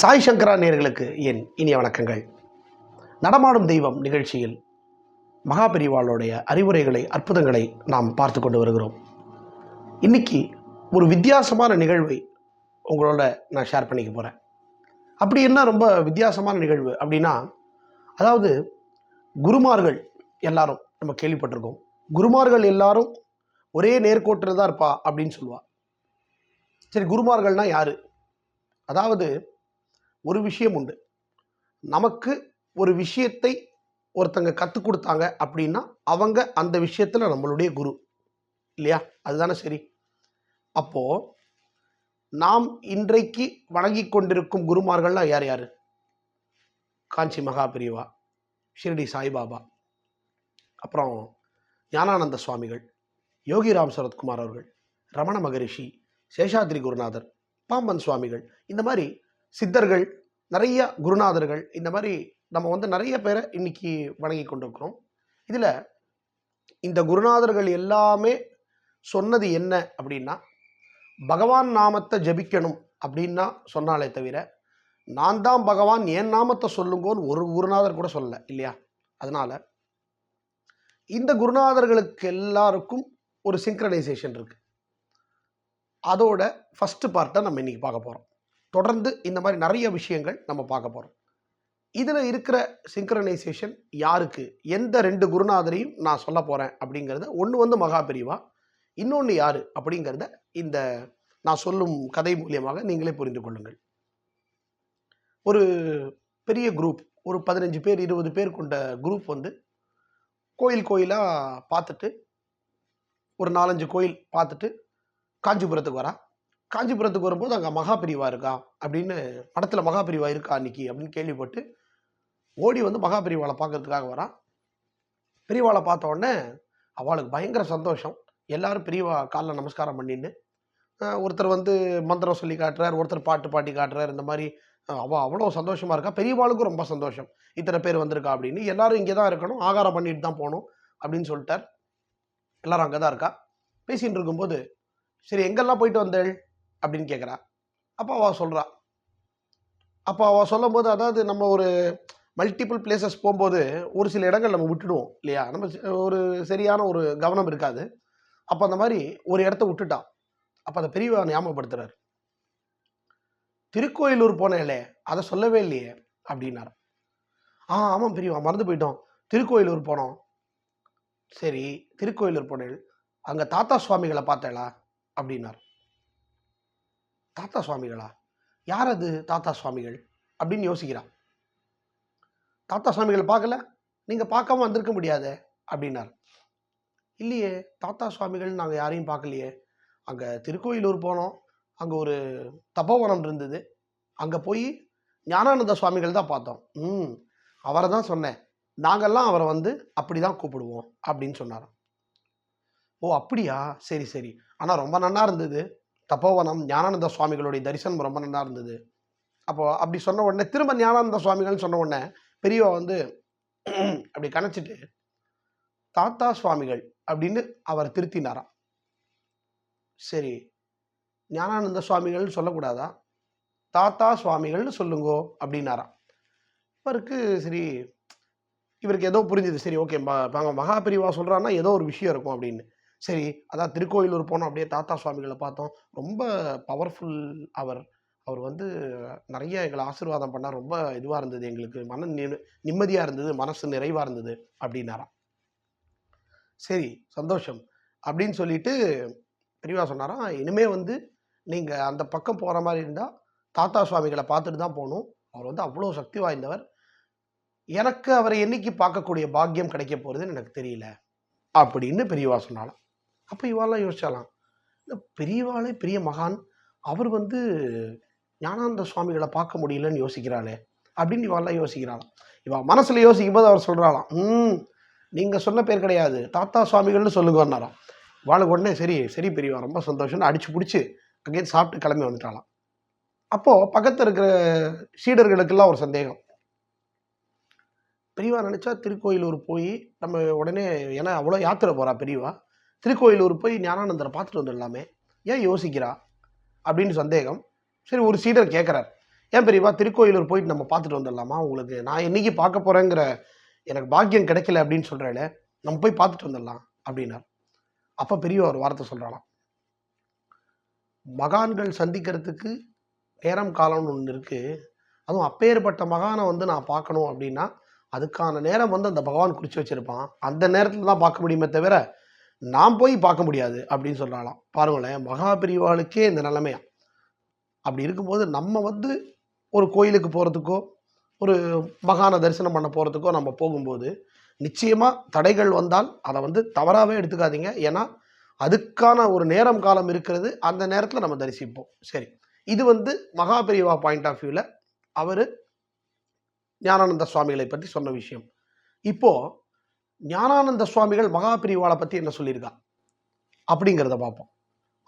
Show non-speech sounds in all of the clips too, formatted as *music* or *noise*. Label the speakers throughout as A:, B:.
A: சாய் சங்கரா நேர்களுக்கு என் இனிய வணக்கங்கள். நடமாடும் தெய்வம் நிகழ்ச்சியில் மகாபெரிவாளுடைய அறிவுரைகளை அற்புதங்களை நாம் பார்த்து கொண்டு வருகிறோம். இன்னைக்கு ஒரு வித்தியாசமான நிகழ்வை உங்களோட நான் ஷேர் பண்ணிக்க போகிறேன் அப்படி என்ன ரொம்ப வித்தியாசமான நிகழ்வு அப்படின்னா அதாவது குருமார்கள் எல்லாரும் நம்ம கேள்விப்பட்டிருக்கோம். குருமார்கள் எல்லாரும் ஒரே நேர்கோட்டில் தான் இருப்பா அப்படின்னு சொல்லுவா. சரி குருமார்கள்னால் யார்? அதாவது ஒரு விஷயம் உண்டு. நமக்கு ஒரு விஷயத்தை ஒருத்தங்க கற்றுக் கொடுத்தாங்க அப்படின்னா அவங்க அந்த விஷயத்தில் நம்மளுடைய குரு. இல்லையா? அதுதானே சரி. அப்போது நாம் இன்றைக்கு வணங்கி கொண்டிருக்கும் குருமார்கள்லாம் யார் யார்? காஞ்சி மகாபிரிவா ஷிரடி சாய்பாபா அப்புறம் ஞானானந்த சுவாமிகள் யோகிராம் சரத்குமார் அவர்கள் ரமண மகரிஷி சேஷாத்ரி குருநாதர் பாம்பன் சுவாமிகள் இந்த மாதிரி சித்தர்கள் நிறைய குருநாதர்கள் இந்த மாதிரி நம்ம வந்து நிறைய பேரை இன்னைக்கு வணங்கி கொண்டிருக்கிறோம். இதில் இந்த குருநாதர்கள் எல்லாமே சொன்னது என்ன அப்படின்னா பகவான் நாமத்தை ஜபிக்கணும் அப்படின்னா சொன்னாலே தவிர நான் தான் பகவான் என் நாமத்தை சொல்லுங்கோன்னு ஒரு குருநாதர் கூட சொல்லலை இல்லையா? அதனால் இந்த குருநாதர்களுக்கு எல்லாருக்கும் ஒரு சிங்க்ரனைசேஷன் இருக்குது அதோட ஃபஸ்ட்டு பார்ட்டை நம்ம இன்னைக்கு பார்க்க போகிறோம் தொடர்ந்து இந்த மாதிரி நிறைய விஷயங்கள் நம்ம பார்க்க போகிறோம் இதில் இருக்கிற சிங்க்ரனைசேஷன் யாருக்கு? எந்த ரெண்டு குருநாதரையும் நான் சொல்ல போகிறேன் அப்படிங்கிறத ஒன்று வந்து மகாபிரிவா இன்னொன்று யார் அப்படிங்கிறத இந்த நான் சொல்லும் கதை மூலியமாக நீங்களே புரிந்து கொள்ளுங்கள். ஒரு பெரிய குரூப் ஒரு பதினஞ்சு பேர் இருபது பேர் கொண்ட குரூப் வந்து கோயில் கோயிலாக பார்த்துட்டு ஒரு நாலஞ்சு கோயில் பார்த்துட்டு காஞ்சிபுரத்துக்கு வரா. காஞ்சிபுரத்துக்கு வரும்போது அங்கே மகாபிரிவா இருக்கா? அப்படின்னு படத்தில் மகாபிரிவா இருக்கா அன்னைக்கு அப்படின்னு கேள்விப்பட்டு ஓடி வந்து மகாபிரிவாளை பார்க்கறதுக்காக வரா பெரியவாளை பார்த்த உடனே அவளுக்கு பயங்கர சந்தோஷம். எல்லாரும் பெரியவா காலில் நமஸ்காரம் பண்ணின்னு ஒருத்தர் வந்து மந்திரம் சொல்லி காட்டுறார் ஒருத்தர் பாட்டு பாட்டி காட்டுறார் இந்த மாதிரி அவள் அவ்வளோ சந்தோஷமாக இருக்கா? பெரியவாளுக்கும் ரொம்ப சந்தோஷம். இத்தனை பேர் வந்திருக்கா அப்படின்னு. எல்லாரும் இங்கே தான் இருக்கணும் ஆகாரம் பண்ணிட்டு தான் போகணும் அப்படின்னு சொல்லிட்டார். எல்லாரும் அங்கே தான் இருக்கா? பேசிட்டு இருக்கும்போது சரி எங்கெல்லாம் போயிட்டு வந்தேள்? அப்படின்னு கேட்குறா அப்போ அவள் சொல்கிறா அப்போ அவள் சொல்லும்போது அதாவது நம்ம ஒரு மல்டிபிள் பிளேசஸ் போகும்போது ஒரு சில இடங்கள் நம்ம விட்டுடுவோம் இல்லையா? நம்ம ஒரு சரியான ஒரு கவனம் இருக்காது. அப்போ அந்த மாதிரி ஒரு இடத்த விட்டுட்டான் அப்போ அதை பெரியவா ஞாபகப்படுத்துகிறார் திருக்கோயிலூர் போனேலே அதை சொல்லவே இல்லையே அப்படின்னார். ஆ ஆமாம் பெரியவா மறந்து போயிட்டோம். திருக்கோயிலூர் போனோம். சரி திருக்கோயிலூர் போனேன். அங்கே தாத்தா சுவாமிகளை பார்த்தேளா? அப்படின்னார். தாத்தா சுவாமிகளா? யார் அது தாத்தா சுவாமிகள்? அப்படின்னு யோசிக்கிறான். தாத்தா சுவாமிகளை பார்க்கல? நீங்கள் பார்க்காம வந்திருக்க முடியாதே அப்படின்னார். இல்லையே தாத்தா சுவாமிகள் நாங்கள் யாரையும் பார்க்கலையே. அங்கே திருக்கோயிலூர் போனோம். அங்கே ஒரு தபோவனம் இருந்தது. அங்கே போய் ஞானானந்த சுவாமிகள் தான் பார்த்தோம். ம் அவரை தான் சொன்னேன். நாங்கள்லாம் அவரை வந்து அப்படி தான் கூப்பிடுவோம் அப்படின்னு சொன்னாராம். ஓ அப்படியா? சரி சரி. ஆனால் ரொம்ப நன்னா இருந்தது. தப்போவனம் ஞானானந்த சுவாமிகளுடைய தரிசனம் ரொம்ப நல்லா இருந்தது. அப்போது அப்படி சொன்ன உடனே திரும்ப ஞானானந்த சுவாமிகள்னு சொன்ன உடனே பெரியவா வந்து *clears throat* அப்படி கணச்சிட்டு தாத்தா சுவாமிகள் அப்படின்னு அவர் திருத்தினாராம். சரி ஞானானந்த சுவாமிகள்னு சொல்லக்கூடாதா? தாத்தா சுவாமிகள்னு சொல்லுங்கோ அப்படின்னாராம். இவருக்கு சரி இவருக்கு ஏதோ புரிஞ்சுது. சரி ஓகே மகா பிரிவா சொல்கிறான்னா ஏதோ ஒரு விஷயம் இருக்கும் அப்படின்னு. சரி அதான் திருக்கோயிலூர் போனோம். அப்படியே தாத்தா சுவாமிகளை பார்த்தோம். ரொம்ப பவர்ஃபுல் அவர். அவர் வந்து நிறைய எங்களை ஆசீர்வாதம் பண்ணால் ரொம்ப இதுவாக இருந்தது எங்களுக்கு. மன நிம்மதியாக இருந்தது. மனசு நிறைவாக இருந்தது அப்படின்னாராம். சரி சந்தோஷம். அப்படின்னு சொல்லிட்டு பெரியவா சொன்னாராம் இனிமே வந்து நீங்கள் அந்த பக்கம் போகிற மாதிரி இருந்தால் தாத்தா சுவாமிகளை பார்த்துட்டு தான் போகணும். அவர் வந்து அவ்வளோ சக்தி வாய்ந்தவர். எனக்கு அவரை என்னைக்கு பார்க்கக்கூடிய பாக்கியம் கிடைக்க போகிறதுன்னு எனக்கு தெரியல. அப்படின்னு பெரியவா சொன்னாலாம் அப்போ இவாளெலாம் யோசிச்சாலாம் இந்த பெரியவாளே பெரிய மகான் அவர் வந்து ஞானானந்த சுவாமிகளை பார்க்க முடியலன்னு யோசிக்கிறாளே அப்படின்னு இவாளெலாம் யோசிக்கிறாளாம். இவா மனசில் யோசிக்கும் போது அவர் சொல்கிறாளாம் ம் நீங்கள் சொன்ன பேர் கிடையாது தாத்தா சுவாமிகள்னு சொல்லுங்கன்னாராம் இவாளுக்கு உடனே சரி சரி பெரியவா ரொம்ப சந்தோஷம்னு அடிச்சு பிடிச்சி அங்கேயே சாப்பிட்டு கிளம்பி வந்துட்டாளாம். அப்போது பக்கத்தில் இருக்கிற சீடர்களுக்கெல்லாம் ஒரு சந்தேகம். பெரியவா நினச்சா திருக்கோயிலூர் போய் நம்ம உடனே ஏன்னா அவ்வளோ யாத்திரை போகிறா பெரியவா? திருக்கோயிலூர் போய் ஞானானந்தரை பார்த்துட்டு வந்துடலாமே. ஏன் யோசிக்கிறா? அப்படின்னு சந்தேகம். சரி ஒரு சீடர் கேட்குறார் ஏன் பெரியவா திருக்கோயிலூர் போயிட்டு நம்ம பார்த்துட்டு வந்துடலாமா? உங்களுக்கு நான் என்னைக்கு பார்க்க போகிறேங்கிற எனக்கு பாக்கியம் கிடைக்கல அப்படின்னு சொல்கிறாள் நம்ம போய் பார்த்துட்டு வந்துடலாம் அப்படின்னார். அப்போ பெரிய ஒரு வார்த்தை சொல்கிறாளாம் மகான்கள் சந்திக்கிறதுக்கு நேரம் காலம்னு ஒன்று இருக்குது அதுவும் அப்பேற்பட்ட மகானை வந்து நான் பார்க்கணும் அப்படின்னா அதுக்கான நேரம் வந்து அந்த பகவான் குறித்து வச்சுருப்பான். அந்த நேரத்தில் தான் பார்க்க முடியுமே தவிர நான் போய் பார்க்க முடியாது அப்படின்னு சொல்கிறாலாம் பாருங்களேன் மகா பிரிவாளுக்கே இந்த நிலைமையா அப்படி இருக்கும்போது நம்ம வந்து ஒரு கோயிலுக்கு போகிறதுக்கோ ஒரு மகான தரிசனம் பண்ண போகிறதுக்கோ நம்ம போகும்போது நிச்சயமாக தடைகள் வந்தால் அதை வந்து தவறாகவே எடுத்துக்காதீங்க. ஏன்னா அதுக்கான ஒரு நேரம் காலம் இருக்கிறது. அந்த நேரத்தில் நம்ம தரிசிப்போம். சரி இது வந்து மகாபெரிவா பாயிண்ட் ஆஃப் வியூவில் அவர் ஞானானந்த சுவாமிகளை பற்றி சொன்ன விஷயம். இப்போது ஞானானந்த சுவாமிகள் மகாபிரிவாளை பற்றி என்ன சொல்லியிருக்கா? அப்படிங்கிறத பார்ப்போம்.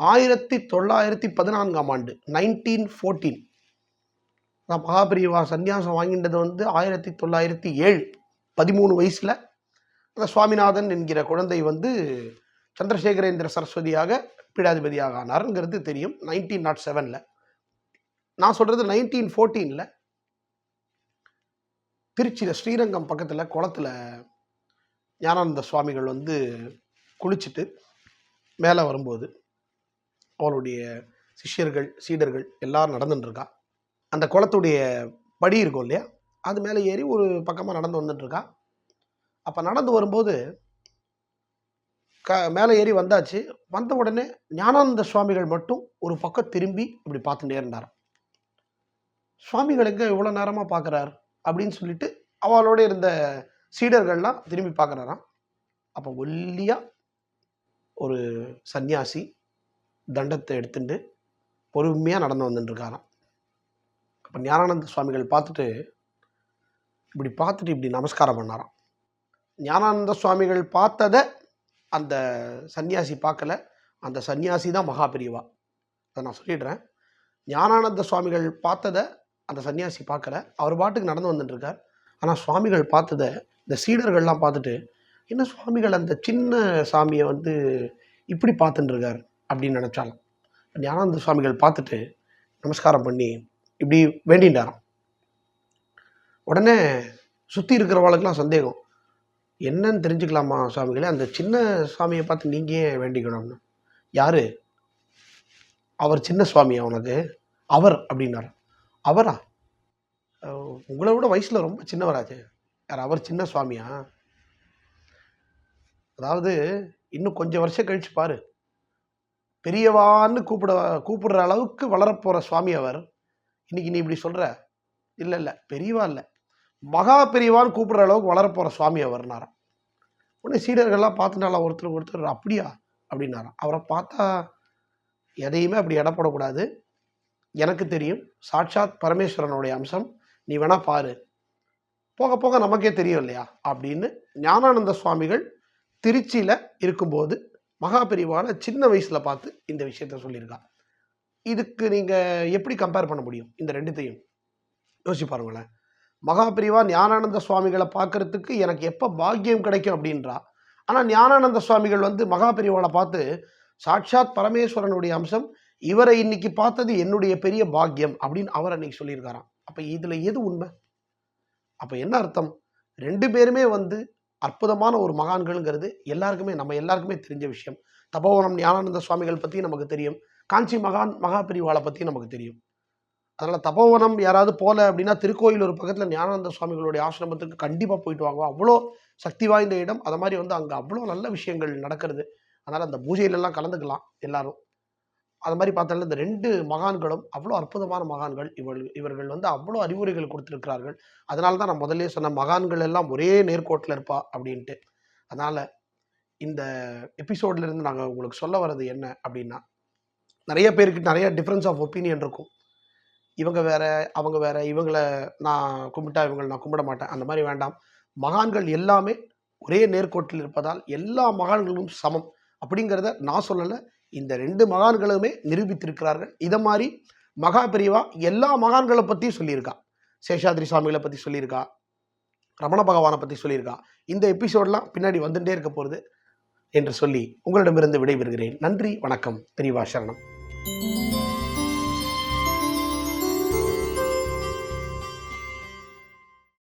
A: ஆயிரத்தி தொள்ளாயிரத்தி பதினான்காம் ஆண்டு நைன்டீன் ஃபோர்டீன் நான் மகாபிரிவா சன்னியாசம் வாங்கின்றது வந்து ஆயிரத்தி தொள்ளாயிரத்தி ஏழு பதிமூணு வயசில். அந்த சுவாமிநாதன் என்கிற குழந்தை வந்து சந்திரசேகரேந்திர சரஸ்வதியாக பீடாதிபதியாக ஆனாருங்கிறது தெரியும் நைன்டீன் நாட் செவனில் நான் சொல்கிறது நைன்டீன் ஃபோர்டீனில் திருச்சியில் ஸ்ரீரங்கம் பக்கத்தில் குளத்தில் ஞானானந்த சுவாமிகள் வந்து குளிச்சுட்டு மேலே வரும்போது அவருடைய சிஷ்யர்கள் சீடர்கள் எல்லாரும் நடந்துட்டுருக்கா அந்த குளத்துடைய படி இருக்கும் இல்லையா? அது மேலே ஏறி ஒரு பக்கமாக நடந்து வந்துட்டுருக்கா அப்போ நடந்து வரும்போது க மேலே ஏறி வந்தாச்சு. வந்த உடனே ஞானானந்த சுவாமிகள் மட்டும் ஒரு பக்கம் திரும்பி இப்படி பார்த்துட்டே இருந்தார் சுவாமிகள் எங்கே இவ்வளோ நேரமாக பார்க்குறார் அப்படின்னு சொல்லிட்டு அவளோட இருந்த சீடர்கள்லாம் திரும்பி பார்க்குறாராம். அப்போ ஒல்லியாக ஒரு சந்நியாசி தண்டத்தை எடுத்துட்டு பொறுமையாக நடந்து வந்துட்டுருக்காராம் அப்போ ஞானானந்த சுவாமிகள் பார்த்துட்டு இப்படி பார்த்துட்டு இப்படி நமஸ்காரம் பண்ணாராம். ஞானானந்த சுவாமிகள் பார்த்ததை அந்த சன்னியாசி பார்க்கல. அந்த சன்னியாசி தான் மகாபிரிவா அதை நான் சொல்லிடுறேன். ஞானானந்த சுவாமிகள் பார்த்ததை அந்த சன்னியாசி பார்க்கல. அவர் பாட்டுக்கு நடந்து வந்துட்டுருக்கார் ஆனால் சுவாமிகள் பார்த்ததை இந்த சீடர்கள்லாம் பார்த்துட்டு என்ன சுவாமிகள் அந்த சின்ன சாமியை வந்து இப்படி பார்த்துட்டுருக்கார் அப்படின்னு நினச்சாலும். ஞானானந்த சுவாமிகள் பார்த்துட்டு நமஸ்காரம் பண்ணி இப்படி வேண்டின்றாராம் உடனே சுற்றி இருக்கிறவங்களுக்கெல்லாம் சந்தேகம். என்னன்னு தெரிஞ்சுக்கலாமா சுவாமிகளே? அந்த சின்ன சாமியை பார்த்து நீங்கள் ஏன் வேண்டிக்கணும்னு. யார்? அவர் சின்ன சுவாமியா உனக்கு? அவர் அப்படின்னார் அவரா? உங்களை விட வயசில் ரொம்ப சின்னவராச்சு. யார் அவர் சின்ன சுவாமியா? அதாவது இன்னும் கொஞ்சம் வருஷம் கழிச்சு பாரு. பெரியவான்னு கூப்பிட கூப்பிடுற அளவுக்கு வளரப்போகிற சுவாமி அவர். இன்னைக்கு நீ இப்படி சொல்கிற இல்லை இல்லை பெரியவா இல்லை. மகா பெரியவான்னு கூப்பிடுற அளவுக்கு வளரப்போகிற சுவாமி அவர்னாராம். உடனே சீடர்கள்லாம் பார்த்துனால ஒருத்தர் ஒருத்தர் அப்படியா? அப்படின்னாராம். அவரை பார்த்தா எதையுமே அப்படி இடப்படக்கூடாது எனக்கு தெரியும் சாட்சாத் பரமேஸ்வரனுடைய அம்சம். நீ வேணா பாரு. போக போக நமக்கே தெரியும் இல்லையா? அப்படின்னு ஞானானந்த சுவாமிகள் திருச்சியில் இருக்கும்போது மகாபெரிவால சின்ன வயசில் பார்த்து இந்த விஷயத்த சொல்லியிருக்கா. இதுக்கு நீங்கள் எப்படி கம்பேர் பண்ண முடியும்? இந்த ரெண்டுத்தையும். யோசிச்சு பாருங்களேன். மகாபிரிவா ஞானானந்த சுவாமிகளை பார்க்கறதுக்கு எனக்கு எப்போ பாக்கியம் கிடைக்கும் அப்படின்றா. ஆனால் ஞானானந்த சுவாமிகள் வந்து மகாபிரிவாவை பார்த்து சாட்சாத் பரமேஸ்வரனுடைய அம்சம் இவரை இன்னைக்கு பார்த்தது என்னுடைய பெரிய பாக்கியம் அப்படின்னு அவர் அன்னைக்கு சொல்லியிருக்காராம். அப்போ இதில் எது உண்மை? அப்போ என்ன அர்த்தம்? ரெண்டு பேருமே வந்து அற்புதமான ஒரு மகான்கள்ங்கிறது எல்லாருக்குமே நம்ம எல்லாருக்குமே தெரிஞ்ச விஷயம். தபோவனம் ஞானானந்த சுவாமிகள் பற்றி நமக்கு தெரியும். காஞ்சி மகான் மகா பிரிவாளை பற்றி நமக்கு தெரியும். அதனால் தபோவனம் யாராவது போகல அப்படின்னா திருக்கோயில் ஒரு பக்கத்தில் ஞானானந்த சுவாமிகளுடைய ஆசிரமத்துக்கு கண்டிப்பாக போயிட்டு வாங்க. அவ்வளோ சக்தி வாய்ந்த இடம். அது மாதிரி வந்து அங்கே அவ்வளோ நல்ல விஷயங்கள் நடக்கிறது. அதனால் அந்த பூஜையிலெல்லாம் கலந்துக்கலாம் எல்லாரும். அது மாதிரி பார்த்தாலும் இந்த ரெண்டு மகான்களும் அவ்வளோ அற்புதமான மகான்கள். இவர்கள் இவர்கள் வந்து அவ்வளோ அறிவுரைகள் கொடுத்துருக்கிறார்கள். அதனால தான் நான் முதல்ல சொன்ன மகான்கள் எல்லாம் ஒரே நேர்கோட்டில் இருப்பா அப்படின்ட்டு. அதனால் இந்த எபிசோட்லேருந்து நாங்கள் உங்களுக்கு சொல்ல வர்றது என்ன அப்படின்னா நிறைய பேருக்கு நிறைய டிஃப்ரென்ஸ் ஆஃப் ஒப்பீனியன் இருக்கும். இவங்க வேற அவங்க வேற இவங்களை நான் கும்பிட்டா இவங்களை நான் கும்பிட மாட்டேன். அந்த மாதிரி வேண்டாம். மகான்கள் எல்லாமே ஒரே நேர்கோட்டில் இருப்பதால் எல்லா மகான்களும் சமம். அப்படிங்கிறத நான் சொல்லலை. இந்த ரெண்டு மகான்களுமே நிரூபித்திருக்கிறார்கள். இதை மாதிரி மகா பிரிவா எல்லா மகான்களை பற்றியும் சொல்லியிருக்கா. சேஷாத்ரி சுவாமிகளை பற்றி சொல்லியிருக்கா. ரமண பகவானை பற்றி சொல்லியிருக்கா. இந்த எபிசோட்லாம் பின்னாடி வந்துட்டே இருக்க போகிறது என்று சொல்லி உங்களிடமிருந்து விடைபெறுகிறேன். நன்றி வணக்கம். பிரிவா சரணம்.